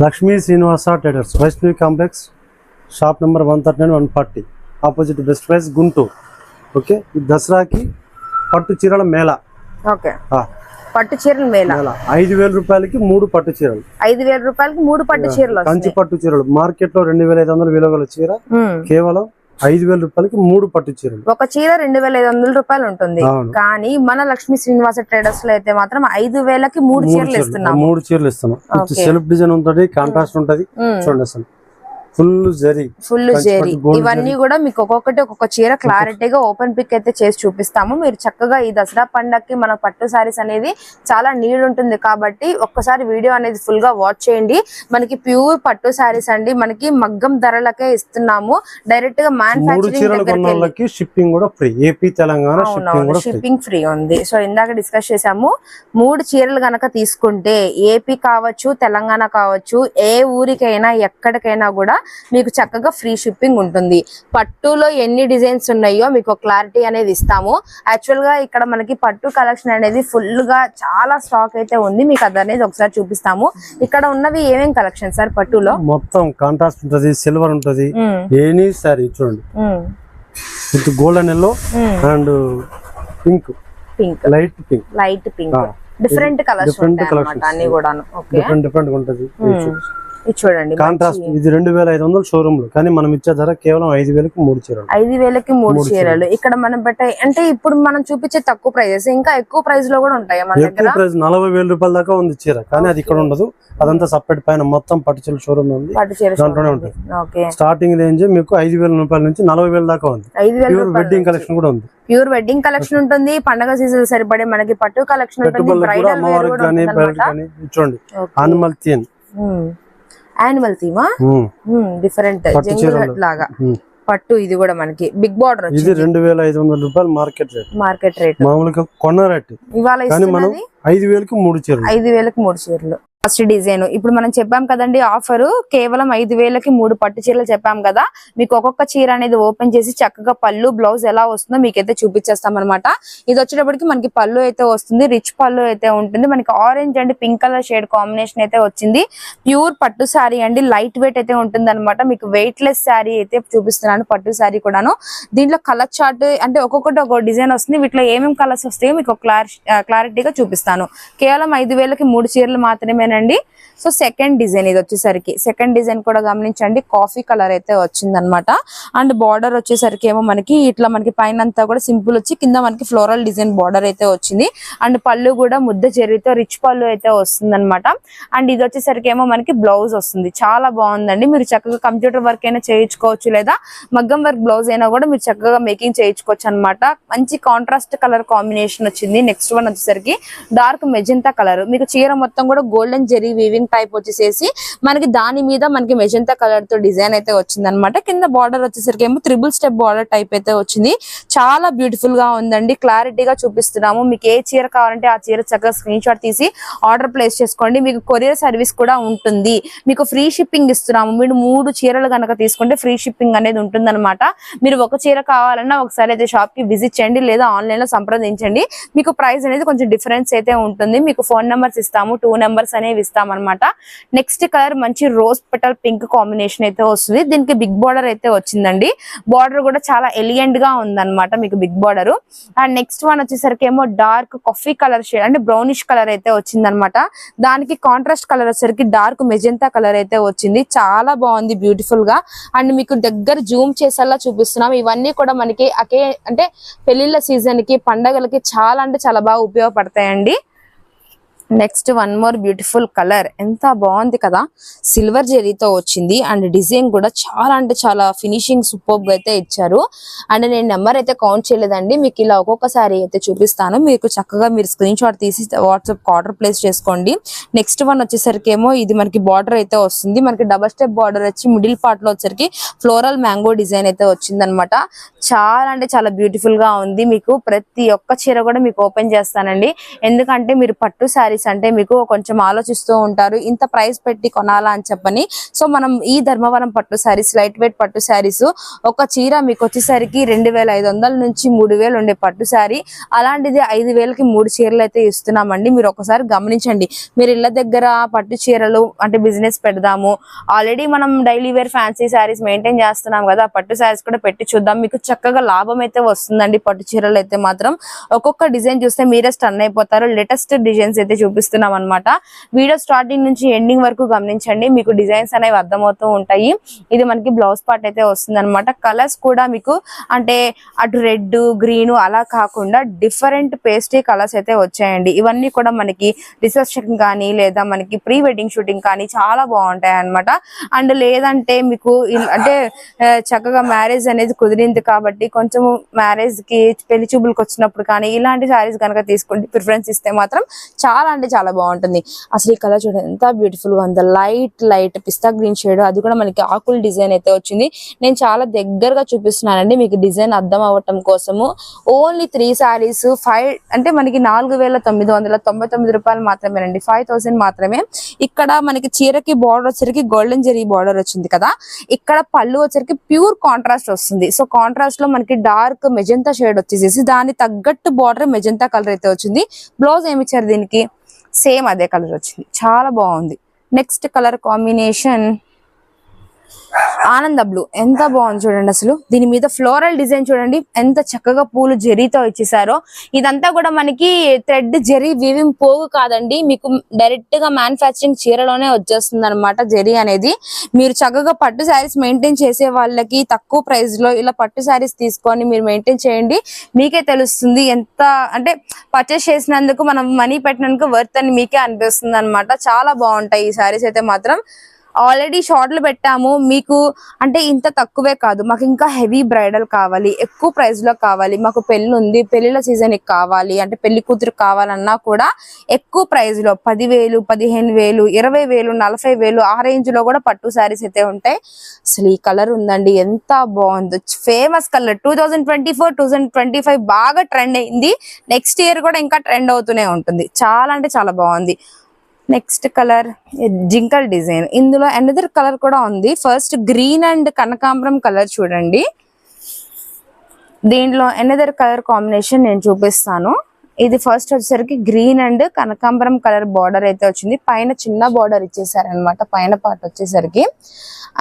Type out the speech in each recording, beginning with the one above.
Lakshmi Srinivasa traders Vaishnavi complex shop number one thirty nine one forty. Opposite best price Guntur. Okay ఈ దసరాకి పట్టు చీరల Mela. Okay. పట్టు చీరలు మేళ. ఐదు వేల రూపాయలకి మూడు పట్టు చీరలు. ఐదు వేల రూపాయలకి మూడు పట్టు చీరలు కంచి పట్టు చీరలు. మార్కెట్లో రెండు వేల ఐదు వందల విలువ గల చీర. కేవలం ఐదు వేల రూపాయలకి మూడు పట్టు చీరలు. ఒక చీర రెండు వేల ఐదు వందల రూపాయలు ఉంటుంది. కానీ మన లక్ష్మీ శ్రీనివాస ట్రేడర్స్లో అయితే మాత్రం ఐదు వేలకి మూడు చీరలు ఇస్తున్నాము. మూడు చీరలు ఇస్తున్నాం. సెల్ఫ్ డిజైన్ ఉంటుంది కాంట్రాస్ట్ ఉంటది. చూడండి అసలు. ఫుల్ జరీ. జేరి. ఇవన్నీ కూడా మీకు ఒక్కొక్కటి ఒక్కొక్క చీర క్లారిటీగా ఓపెన్ పిక్ అయితే చేసి చూపిస్తాము. మీరు చక్కగా ఈ దసరా పండగకి మన పట్టు సారీస్ అనేది చాలా నీడ్ ఉంటుంది కాబట్టి ఒక్కసారి వీడియో అనేది ఫుల్గా వాచ్ చేయండి. మనకి ప్యూర్ పట్టు సారీస్ అండి. మనకి మగ్గం ధరలకే ఇస్తున్నాము. డైరెక్ట్గా మ్యానుఫాక్చరింగ్ షిప్పింగ్ కూడా free AP Telangana shipping free ఉంది. సో ఇందాక డిస్కస్ చేసాము మూడు చీరలు గనక తీసుకుంటే ఏపీ కావచ్చు తెలంగాణ కావచ్చు ఏ ఊరికైనా ఎక్కడికైనా కూడా మీకు చక్కగా ఫ్రీ షిప్పింగ్ ఉంటుంది. పట్టులో ఎన్ని డిజైన్స్ ఉన్నాయో మీకు క్లారిటీ అనేది ఇస్తాము. యాక్చువల్గా ఇక్కడ మనకి పట్టు కలెక్షన్ అనేది ఫుల్గా చాలా స్టాక్ అయితే ఉంది. మీకు అది అనేది ఒకసారి చూపిస్తాము. ఇక్కడ ఉన్నవి ఏమేం కలెక్షన్ సార్ పట్టులో? మొత్తం కాంట్రాస్ట్ ఉంటది సిల్వర్ ఉంటది. ఉమ్, ఎనీ సారీ చూడండి. With golden yellow and pink pink light pink light pink. Different colours ఉంటాయి అన్నమాట అన్ని కూడాను. ఓకే డిఫరెంట్ డిఫరెంట్ ఉంటది. చూడండి కాంట్రాస్ట్ ఇది రెండు వేల ఐదు వందలు షోరూమ్లో కానీ మనం ఇచ్చే ధర కేవలం ఐదు వేలకి మూడు చీరలు. ఐదు వేలకి మూడు చీరలు. ఇక్కడ మనం పెట్టే అంటే ఇప్పుడు మనం చూపించే తక్కువ ప్రైజెస్ ఇంకా ఎక్కువ ప్రైస్లో కూడా ఉంటాయి మన దగ్గర? ప్రైస్ నలభై వేల రూపాయల దాకా ఉంది చీర. కానీ అది ఇక్కడ ఉండదు. అదంతా సపరేట్ పైన మొత్తం పట్టు చీరల షోరూమ్ ఉంది. దాంట్లోనే ఉంటుంది. స్టార్టింగ్ రేంజ్ మీకు ఐదు వేల రూపాయల నుంచి నలభై వేల దాకా ఉంది. ప్యూర్ వెడ్డింగ్ కలెక్షన్ కూడా ఉంది. ప్యూర్ వెడ్డింగ్ కలెక్షన్ ఉంటుంది. పండగ సీజన్ సరిపడే మనకి పట్టు కలెక్షన్ ఉంటుంది. చూడండి. ఆనిమల్ థీన్ యానిమల్ థీమా డిఫరెంట్ జంగుల్ లాగా. పట్టు ఇది కూడా మనకి. బిగ్ బార్డర్ ఇది రెండు వేల ఐదు వందల రూపాయలు మార్కెట్ రేట్. Market rate. మామూలుగా కొన్న రేట్. ఇవాళ మనం ఐదు వేలకి మూడు చీరలు. ఐదు వేలకు మూడు చీరలు. First design. ఇప్పుడు మనం చెప్పాం కదండి ఆఫర్ కేవలం ఐదు వేలకి మూడు పట్టు చీరలు చెప్పాం కదా. మీకు ఒక్కొక్క చీర అనేది ఓపెన్ చేసి చక్కగా పళ్ళు బ్లౌజ్ ఎలా వస్తుందో మీకైతే చూపించేస్తాం అనమాట ఇది వచ్చేటప్పటికి మనకి పళ్ళు అయితే వస్తుంది రిచ్ పళ్ళు అయితే ఉంటుంది. మనకి orange and pink colour shade combination అయితే వచ్చింది. ప్యూర్ పట్టు శారీ అండి లైట్ వెయిట్ అయితే ఉంటుంది అనమాట మీకు వెయిట్ లెస్ శారీ అయితే చూపిస్తున్నాను పట్టు శారీ కూడాను. దీంట్లో కలర్ చార్ట్ అంటే ఒక్కొక్కటి ఒక్కొక్క డిజైన్ వస్తుంది. వీటిలో ఏమేమి కలర్స్ వస్తాయో మీకు క్లారి క్లారిటీగా చూపిస్తాను. కేవలం ఐదు వేలకి మూడు చీరలు మాత్రమే మాత్రమేనండి సో సెకండ్ డిజైన్ ఇది వచ్చేసరికి. సెకండ్ డిజైన్ కూడా గమనించండి. కాఫీ కలర్ అయితే వచ్చిందనమాట. అండ్ బార్డర్ వచ్చేసరికి ఏమో మనకి ఇట్లా మనకి పైన అంతా కూడా సింపుల్ వచ్చి కింద మనకి ఫ్లోరల్ డిజైన్ బార్డర్ అయితే వచ్చింది. అండ్ పళ్ళు కూడా ముద్ద చెర్రీతో రిచ్ పళ్ళు అయితే వస్తుంది అండ్ ఇది వచ్చేసరికి ఏమో మనకి బ్లౌజ్ వస్తుంది. చాలా బాగుందండి. మీరు చక్కగా కంప్యూటర్ వర్క్ అయినా చేయించుకోవచ్చు లేదా మగ్గం వర్క్ బ్లౌజ్ అయినా కూడా మీరు చక్కగా మేకింగ్ చేయించుకోవచ్చు అనమాట మంచి కాంట్రాస్ట్ కలర్ కాంబినేషన్ వచ్చింది. నెక్స్ట్ వన్ వచ్చేసరికి డార్క్ మెజెంతా కలర్ మీకు చీర మొత్తం కూడా గోల్డెన్ జెరీ వీవింగ్ టైప్ వచ్చేసేసి మనకి దాని మీద మనకి మెజంతా కలర్తో డిజైన్ అయితే వచ్చింది అనమాట కింద బార్డర్ వచ్చేసరికి ఏమో త్రిబుల్ స్టెప్ బార్డర్ టైప్ అయితే వచ్చింది. చాలా బ్యూటిఫుల్గా ఉందండి. క్లారిటీగా చూపిస్తున్నాము. మీకు ఏ చీర కావాలంటే ఆ చీర చక్కగా స్క్రీన్ షాట్ తీసి ఆర్డర్ ప్లేస్ చేసుకోండి. మీకు కొరియర్ సర్వీస్ కూడా ఉంటుంది. మీకు ఫ్రీ షిప్పింగ్ ఇస్తున్నాము. మీరు మూడు చీరలు కనుక తీసుకుంటే ఫ్రీ షిప్పింగ్ అనేది ఉంటుందన్నమాట. మీరు ఒక చీర కావాలన్నా ఒకసారి అయితే షాప్కి విజిట్ చేయండి. లేదా ఆన్లైన్లో సంప్రదించండి. మీకు ప్రైస్ అనేది కొంచెం డిఫరెన్స్ అయితే ఉంటుంది. మీకు ఫోన్ నెంబర్స్ ఇస్తాము. టూ నెంబర్స్ అనేవి అనేవి ఇస్తామన్నమాట నెక్స్ట్ కలర్ మంచి రోజ్ పెటల్ పింక్ కాంబినేషన్ అయితే వస్తుంది. దీనికి బిగ్ బార్డర్ అయితే వచ్చిందండి. బార్డర్ కూడా చాలా ఎలిగెంట్గా ఉందన్నమాట మీకు big border and next one వచ్చేసరికి ఏమో డార్క్ కాఫీ కలర్ షేడ్ అంటే బ్రౌనిష్ కలర్ అయితే వచ్చిందనమాట దానికి కాంట్రాస్ట్ కలర్ వచ్చేసరికి డార్క్ మెజెంతా కలర్ అయితే వచ్చింది. చాలా బాగుంది బ్యూటిఫుల్గా. అండ్ మీకు దగ్గర జూమ్ చేసేలా చూపిస్తున్నాం. ఇవన్నీ కూడా మనకి అకే అంటే పెళ్ళిళ్ళ సీజన్కి పండగలకి చాలా అంటే చాలా బాగా ఉపయోగపడతాయండి. Next one more beautiful colour ఎంత బాగుంది కదా. సిల్వర్ జెరీతో వచ్చింది. అండ్ డిజైన్ కూడా చాలా అంటే చాలా ఫినిషింగ్ సూపర్ అయితే ఇచ్చారు. అండ్ నేను నెంబర్ అయితే కౌంట్ చేయలేదండి. మీకు ఇలా ఒక్కొక్కసారి అయితే చూపిస్తాను. మీకు చక్కగా మీరు స్క్రీన్ షాట్ తీసి వాట్సాప్ ఆర్డర్ ప్లేస్ చేసుకోండి. నెక్స్ట్ వన్ వచ్చేసరికి ఏమో ఇది మనకి బార్డర్ అయితే వస్తుంది. మనకి డబల్ స్టెప్ బార్డర్ వచ్చి మిడిల్ పార్ట్లో వచ్చరికి ఫ్లోరల్ మ్యాంగో డిజైన్ అయితే వచ్చింది అనమాట చాలా అంటే చాలా బ్యూటిఫుల్గా ఉంది. మీకు ప్రతి ఒక్క చీర కూడా మీకు ఓపెన్ చేస్తానండి. ఎందుకంటే మీరు పట్టు శారీస్ శారీస్ అంటే మీకు కొంచెం ఆలోచిస్తూ ఉంటారు ఇంత ప్రైస్ పెట్టి కొనాలా అని చెప్పని. సో మనం ఈ ధర్మవరం పట్టు శారీస్ లైట్ వెయిట్ పట్టు శారీస్ ఒక చీర మీకు వచ్చేసరికి రెండు వేల ఐదు వందల నుంచి మూడు వేలు ఉండే పట్టు శారీ. అలాంటిది ఐదు వేలకి మూడు చీరలు అయితే ఇస్తున్నామండి. మీరు ఒకసారి గమనించండి. మీరు ఇళ్ళ దగ్గర పట్టు చీరలు అంటే బిజినెస్ పెడదాము. ఆల్రెడీ మనం daily wear fancy saris maintain చేస్తున్నాం కదా పట్టు శారీస్ కూడా పెట్టి చూద్దాం. మీకు చక్కగా లాభం అయితే వస్తుందండి పట్టు చీరలు అయితే మాత్రం. ఒక్కొక్క డిజైన్ చూస్తే మీరే స్టన్ అయిపోతారు. లేటెస్ట్ డిజైన్స్ అయితే చూపిస్తున్నాం అనమాట వీడియో స్టార్టింగ్ నుంచి ఎండింగ్ వరకు గమనించండి. మీకు డిజైన్స్ అనేవి అర్థమవుతూ ఉంటాయి. ఇది మనకి బ్లౌజ్ పార్ట్ అయితే వస్తుంది అనమాట కలర్స్ కూడా మీకు అంటే అటు రెడ్ గ్రీన్ అలా కాకుండా డిఫరెంట్ పేస్టీ కలర్స్ అయితే వచ్చాయండి. ఇవన్నీ కూడా మనకి రిసెప్షన్ కానీ లేదా మనకి ప్రీ వెడ్డింగ్ షూటింగ్ కానీ చాలా బాగుంటాయి అన్నమాట. అండ్ లేదంటే మీకు అంటే చక్కగా మ్యారేజ్ అనేది కుదిరింది కాబట్టి కొంచెం మ్యారేజ్కి పెళ్ళి చూపులకు వచ్చినప్పుడు కానీ ఇలాంటి శారీస్ కనుక తీసుకుంటే ప్రిఫరెన్స్ ఇస్తే మాత్రం చాలా అంటే చాలా బాగుంటుంది. అసలు ఈ కలర్ చూడండి ఎంత బ్యూటిఫుల్గా ఉంది. లైట్ లైట్ పిస్తా గ్రీన్ షేడ్ అది కూడా మనకి ఆకుల డిజైన్ అయితే వచ్చింది. నేను చాలా దగ్గరగా చూపిస్తున్నానండి. మీకు డిజైన్ అర్థం అవ్వటం కోసము. ఓన్లీ త్రీ సారీస్ ఫైవ్ అంటే మనకి నాలుగు వేల తొమ్మిది వందల తొంభై తొమ్మిది రూపాయలు మాత్రమేనండి. ఫైవ్ థౌసండ్ మాత్రమే. ఇక్కడ మనకి చీరకి బార్డర్ వచ్చరికి గోల్డెన్ జరీ బార్డర్ వచ్చింది కదా. ఇక్కడ పళ్ళు వచ్చరికి ప్యూర్ కాంట్రాస్ట్ వస్తుంది. సో కాంట్రాస్ట్లో మనకి డార్క్ మెజంతా షేడ్ వచ్చేసేసి దాని తగ్గట్టు బార్డర్ మెజంతా కలర్ అయితే వచ్చింది. బ్లౌజ్ ఏమి ఇచ్చారు దీనికి? సేమ్ అదే కలర్ వచ్చింది. చాలా బాగుంది. నెక్స్ట్ కలర్ కాంబినేషన్ ఆనంద బ్లూ ఎంత బాగుంది చూడండి అసలు. దీని మీద ఫ్లోరల్ డిజైన్ చూడండి ఎంత చక్కగా పూలు జెరీతో ఇచ్చేసారో ఇదంతా కూడా మనకి థ్రెడ్ జెరీ వీవింగ్ పోగు కాదండి. మీకు డైరెక్ట్గా మ్యానుఫ్యాక్చరింగ్ చీరలోనే వచ్చేస్తుంది అనమాట జెరీ అనేది. మీరు చక్కగా పట్టు శారీస్ మెయింటైన్ చేసే వాళ్ళకి తక్కువ ప్రైస్లో ఇలా పట్టు శారీస్ తీసుకొని మీరు మెయింటైన్ చేయండి. మీకే తెలుస్తుంది ఎంత అంటే పర్చేస్ చేసినందుకు మనం మనీ పెట్టినందుకు వర్త్ అని మీకే అనిపిస్తుంది అనమాట చాలా బాగుంటాయి ఈ శారీస్ అయితే మాత్రం. ఆల్రెడీ షార్ట్లు పెట్టాము. మీకు అంటే ఇంత తక్కువే కాదు. మాకు ఇంకా హెవీ బ్రైడల్ కావాలి. ఎక్కువ ప్రైస్లో కావాలి. మాకు పెళ్ళి ఉంది పెళ్ళిళ్ళ సీజన్ కావాలి. అంటే పెళ్ళి కూతురు కావాలన్నా కూడా ఎక్కువ ప్రైస్లో పదివేలు పదిహేను వేలు ఇరవై వేలు నలభై వేలు ఆ రేంజ్లో కూడా పట్టు శారీస్ అయితే ఉంటాయి. అసలు ఈ కలర్ ఉందండి. ఎంత బాగుందో. Famous colour. Two thousand twenty four two twenty five బాగా ట్రెండ్ అయింది. నెక్స్ట్ ఇయర్ కూడా ఇంకా ట్రెండ్ అవుతూనే ఉంటుంది. చాలా అంటే చాలా బాగుంది. నెక్స్ట్ కలర్ జింకల్ డిజైన్. ఇందులో అనదర్ కలర్ కూడా ఉంది. ఫస్ట్ గ్రీన్ అండ్ కనకాంబరం కలర్ చూడండి. దీంట్లో అనదర్ కలర్ కాంబినేషన్ నేను చూపిస్తాను. ఇది ఫస్ట్ వచ్చేసరికి గ్రీన్ అండ్ కనకాంబరం కలర్ బార్డర్ అయితే వచ్చింది. పైన చిన్న బార్డర్ ఇచ్చేసారనమాట పైన పార్ట్ వచ్చేసరికి.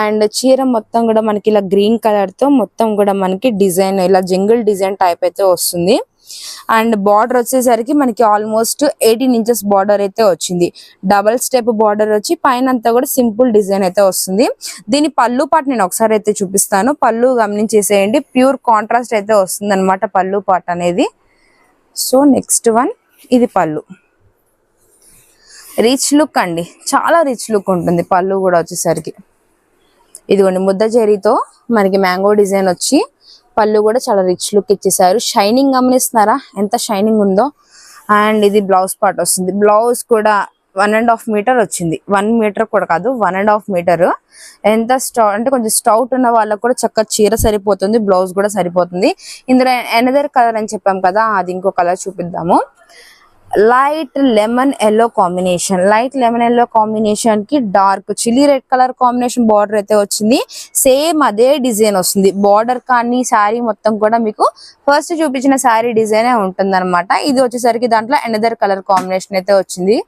అండ్ చీర మొత్తం కూడా మనకి ఇలా గ్రీన్ కలర్తో మొత్తం కూడా మనకి డిజైన్ ఇలా జింగిల్ డిజైన్ టైప్ అయితే వస్తుంది. అండ్ బార్డర్ వచ్చేసరికి మనకి ఆల్మోస్ట్ ఎయిటీన్ ఇంచెస్ బార్డర్ అయితే వచ్చింది. డబల్ స్టెప్ బార్డర్ వచ్చి పైన అంతా కూడా సింపుల్ డిజైన్ అయితే వస్తుంది. దీని పళ్ళు పాట నేను ఒకసారి అయితే చూపిస్తాను. పళ్ళు గమనించేసేయండి. ప్యూర్ కాంట్రాస్ట్ అయితే వస్తుంది అనమాట పళ్ళు పాట అనేది. సో నెక్స్ట్ వన్ ఇది పళ్ళు. రిచ్ లుక్ అండి. చాలా రిచ్ లుక్ ఉంటుంది పళ్ళు కూడా వచ్చేసరికి. ఇదిగోండి ముద్ద జరీతో మనకి మ్యాంగో డిజైన్ వచ్చి పళ్ళు కూడా చాలా రిచ్ లుక్ ఇచ్చేసారు. షైనింగ్ గమనిస్తున్నారా? ఎంత షైనింగ్ ఉందో. అండ్ ఇది బ్లౌజ్ పార్ట్ వస్తుంది. బ్లౌజ్ కూడా వన్ అండ్ హాఫ్ మీటర్ వచ్చింది. వన్ మీటర్ కూడా కాదు వన్ అండ్ హాఫ్ మీటర్ ఎంత స్టౌ అంటే కొంచెం స్టౌట్ ఉన్న వాళ్ళకి కూడా చక్కగా చీర సరిపోతుంది బ్లౌజ్ కూడా సరిపోతుంది. ఇందులో ఎనదర్ కలర్ అని చెప్పాం కదా అది ఇంకో colour చూపిద్దాము. Light lemon yellow combination. Light lemon yellow కాంబినేషన్కి dark chilli red colour combination border అయితే వచ్చింది. సేమ్ అదే డిజైన్ వస్తుంది. బార్డర్ కానీ శారీ మొత్తం కూడా మీకు ఫస్ట్ చూపించిన శారీ డిజైనే ఉంటుంది అనమాట ఇది వచ్చేసరికి దాంట్లో ఎనదర్ కలర్ కాంబినేషన్ అయితే వచ్చింది.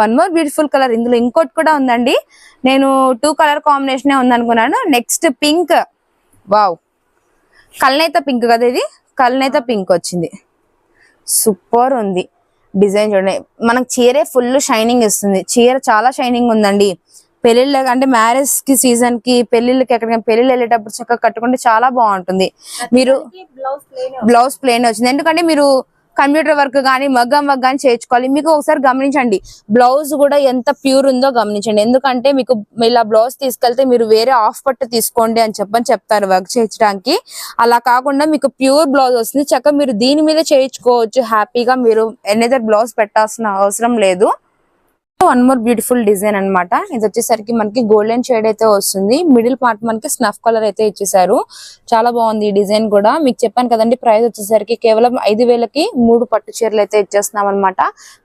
One more beautiful colour. ఇందులో ఇంకోటి కూడా ఉందండి. నేను two colour combination ఉందనుకున్నాను. Next pink wow Kalnetha pink కదా ఇది? కల్నేత పింక్ వచ్చింది. సూపర్ ఉంది. డిజైన్ చూడండి. మనకు చీరే ఫుల్ షైనింగ్ ఇస్తుంది. చీర చాలా షైనింగ్ ఉందండి. పెళ్ళిళ్ళ అంటే మ్యారేజ్కి సీజన్కి పెళ్ళిళ్ళకి ఎక్కడికైనా పెళ్ళిళ్ళు వెళ్ళేటప్పుడు చక్కగా కట్టుకుంటే చాలా బాగుంటుంది. మీరు బ్లౌజ్ ప్లేన్ వచ్చింది. ఎందుకంటే మీరు కంప్యూటర్ వర్క్ కానీ మగ్గం వర్క్ కానీ చేయించుకోవాలి. మీకు ఒకసారి గమనించండి. బ్లౌజ్ కూడా ఎంత ప్యూర్ ఉందో గమనించండి. ఎందుకంటే మీకు ఇలా బ్లౌజ్ తీసుకెళ్తే మీరు వేరే ఆఫ్ పట్టు తీసుకోండి అని చెప్పని చెప్తారు వర్క్ చేయించడానికి. అలా కాకుండా మీకు ప్యూర్ బ్లౌజ్ వస్తుంది. చక్కగా మీరు దీని మీద చేయించుకోవచ్చు. హ్యాపీగా మీరు ఎన్నైతే బ్లౌజ్ పెట్టాల్సిన అవసరం లేదు. వన్ మోర్ బ్యూటిఫుల్ డిజైన్ అన్నమాట. ఇది వచ్చేసరికి మనకి గోల్డెన్ షేడ్ అయితే వస్తుంది. మిడిల్ పార్ట్ మనకి స్నఫ్ కలర్ అయితే ఇచ్చేసారు. చాలా బాగుంది ఈ డిజైన్ కూడా. మీకు చెప్పాను కదండి ప్రైస్ వచ్చేసరికి కేవలం ఐదు వేలకి మూడు పట్టు చీరలు అయితే ఇచ్చేస్తున్నాం అనమాట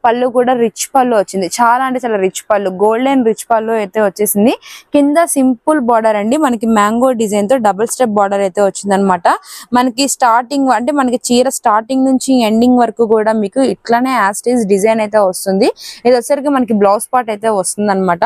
పళ్ళు కూడా రిచ్ పళ్ళు వచ్చింది. చాలా అంటే చాలా రిచ్ పళ్ళు. గోల్డెన్ రిచ్ పళ్ళు అయితే వచ్చేసింది. కింద సింపుల్ బార్డర్ అండి. మనకి మ్యాంగో డిజైన్తో డబుల్ స్టెప్ బార్డర్ అయితే వచ్చింది అనమాట మనకి స్టార్టింగ్ అంటే మనకి చీర స్టార్టింగ్ నుంచి ఎండింగ్ వరకు కూడా మీకు ఇట్లానే యాస్టీస్ డిజైన్ అయితే వస్తుంది. ఇది వచ్చేసరికి మనకి బ్లాక్ బ్లౌజ్ పార్ట్ అయితే వస్తుంది అనమాట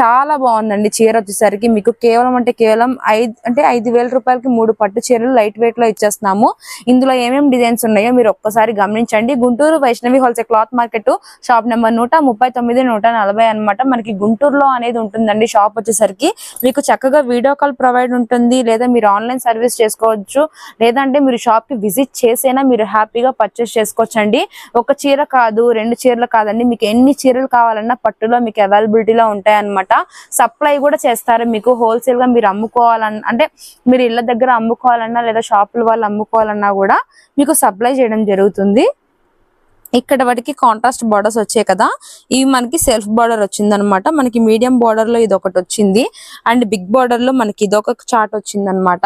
చాలా బాగుందండి చీర వచ్చేసరికి. మీకు కేవలం అంటే కేవలం ఐదు అంటే ఐదు వేల రూపాయలకి మూడు పట్టు చీరలు లైట్ వెయిట్లో ఇచ్చేస్తున్నాము. ఇందులో ఏమేమి డిజైన్స్ ఉన్నాయో మీరు ఒక్కసారి గమనించండి. Guntur Vaishnavi wholesale cloth market shop number నూట ముప్పై తొమ్మిది నూట నలభై అనమాట మనకి గుంటూరులో అనేది ఉంటుందండి షాప్ వచ్చేసరికి. మీకు చక్కగా వీడియో కాల్ ప్రొవైడ్ ఉంటుంది. లేదా మీరు ఆన్లైన్ సర్వీస్ చేసుకోవచ్చు. లేదంటే మీరు షాప్కి విజిట్ చేసైనా మీరు హ్యాపీగా పర్చేస్ చేసుకోవచ్చండి. ఒక చీర కాదు రెండు చీరలు కాదండి. మీకు ఎన్ని చీరలు కావాలన్నా పట్టులో మీకు అవైలబిలిటీలో ఉంటాయి అనమాట. సప్లై కూడా చేస్తారు మీకు. హోల్సేల్గా మీరు అమ్ముకోవాలన్నా అంటే మీరు ఇళ్ళ దగ్గర అమ్ముకోవాలన్నా లేదా షాపుల వాళ్ళు అమ్ముకోవాలన్నా కూడా మీకు సప్లై చేయడం జరుగుతుంది. ఇక్కడ వాటికి కాంట్రాస్ట్ బార్డర్స్ వచ్చాయి కదా. ఇవి మనకి సెల్ఫ్ బార్డర్ వచ్చింది అనమాట మనకి మీడియం బార్డర్లో ఇది ఒకటి వచ్చింది. అండ్ బిగ్ బార్డర్లో మనకి ఇదొక చార్ట్ వచ్చింది అనమాట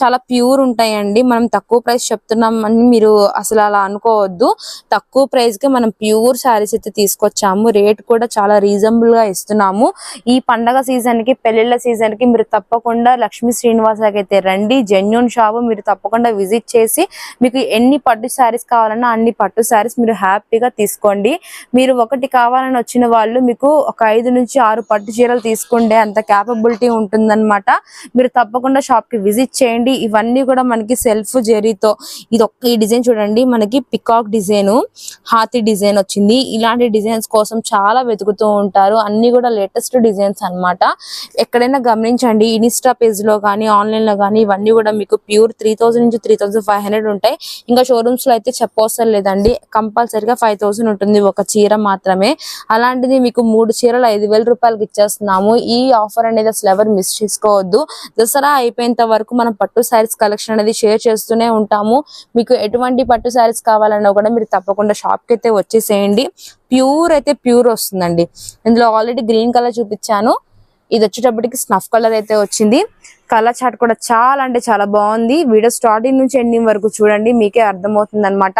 చాలా ప్యూర్ ఉంటాయండి. మనం తక్కువ ప్రైస్ చెప్తున్నాం అని మీరు అసలు అలా అనుకోవద్దు. తక్కువ ప్రైస్కి మనం ప్యూర్ శారీస్ అయితే తీసుకొచ్చాము. రేట్ కూడా చాలా రీజనబుల్గా ఇస్తున్నాము. ఈ పండగ సీజన్కి పెళ్ళిళ్ళ సీజన్కి మీరు తప్పకుండా లక్ష్మీ శ్రీనివాసకి అయితే రండి. జెన్యున్ షాప్ మీరు తప్పకుండా విజిట్ చేసి మీకు ఎన్ని పట్టు శారీస్ కావాలన్నా అన్ని పట్టు శారీస్ మీరు హ్యాపీగా తీసుకోండి. మీరు ఒకటి కావాలని వచ్చిన వాళ్ళు మీకు ఒక ఐదు నుంచి ఆరు పట్టు చీరలు తీసుకుంటే అంత క్యాపబిలిటీ ఉంటుందన్నమాట. మీరు తప్పకుండా షాప్కి విజిట్ చేయండి. ఇవన్నీ కూడా మనకి సెల్ఫ్ జెరీతో ఇది ఒక్క ఈ డిజైన్ చూడండి. మనకి పికాక్ డిజైన్ హాతి డిజైన్ వచ్చింది. ఇలాంటి డిజైన్స్ కోసం చాలా వెతుకుతూ ఉంటారు. అన్ని కూడా లేటెస్ట్ డిజైన్స్ అన్నమాట. ఎక్కడైనా గమనించండి. ఇన్స్టా పేజ్లో కానీ ఆన్లైన్లో కానీ ఇవన్నీ కూడా మీకు ప్యూర్ త్రీ థౌసండ్ నుంచి త్రీ థౌసండ్ ఫైవ్ హండ్రెడ్ ఉంటాయి. ఇంకా షోరూమ్స్లో అయితే చెప్పవసరం లేదండి. కంపల్సరిగా ఫైవ్ థౌసండ్ ఉంటుంది ఒక చీర మాత్రమే. అలాంటిది మీకు మూడు చీరలు ఐదు వేల రూపాయలకి ఇచ్చేస్తున్నాము. ఈ ఆఫర్ అనేది అసలు ఎవరు మిస్ చేసుకోవద్దు. దసరా అయిపోయేంత వరకు మనం పట్టు శారీస్ కలెక్షన్ అనేది షేర్ చేస్తూనే ఉంటాము. మీకు ఎటువంటి పట్టు శారీస్ కావాలన్నా కూడా మీరు తప్పకుండా షాప్కి అయితే వచ్చేసేయండి. ప్యూర్ అయితే ప్యూర్ వస్తుందండి. ఇందులో ఆల్రెడీ గ్రీన్ కలర్ చూపించాను. ఇది వచ్చేటప్పటికి స్నఫ్ కలర్ అయితే వచ్చింది. కలర్ చార్ట్ కూడా చాలా అంటే చాలా బాగుంది. వీడియో స్టార్టింగ్ నుంచి ఎండింగ్ వరకు చూడండి. మీకే అర్థమవుతుంది అనమాట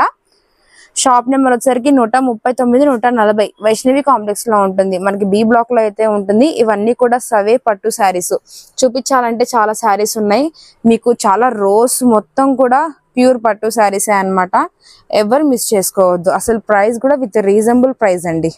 షాప్ నెంబర్ వచ్చేసరికి నూట ముప్పై తొమ్మిది నూట నలభై. వైష్ణవి కాంప్లెక్స్లో ఉంటుంది. మనకి బి బ్లాక్లో అయితే ఉంటుంది. ఇవన్నీ కూడా సవే పట్టు శారీస్. చూపించాలంటే చాలా శారీస్ ఉన్నాయి. మీకు చాలా రోస్ మొత్తం కూడా ప్యూర్ పట్టు శారీసే అన్నమాట. ఎవరు మిస్ చేసుకోవద్దు. అసలు ప్రైస్ కూడా విత్ రీజనబుల్ ప్రైస్ అండి.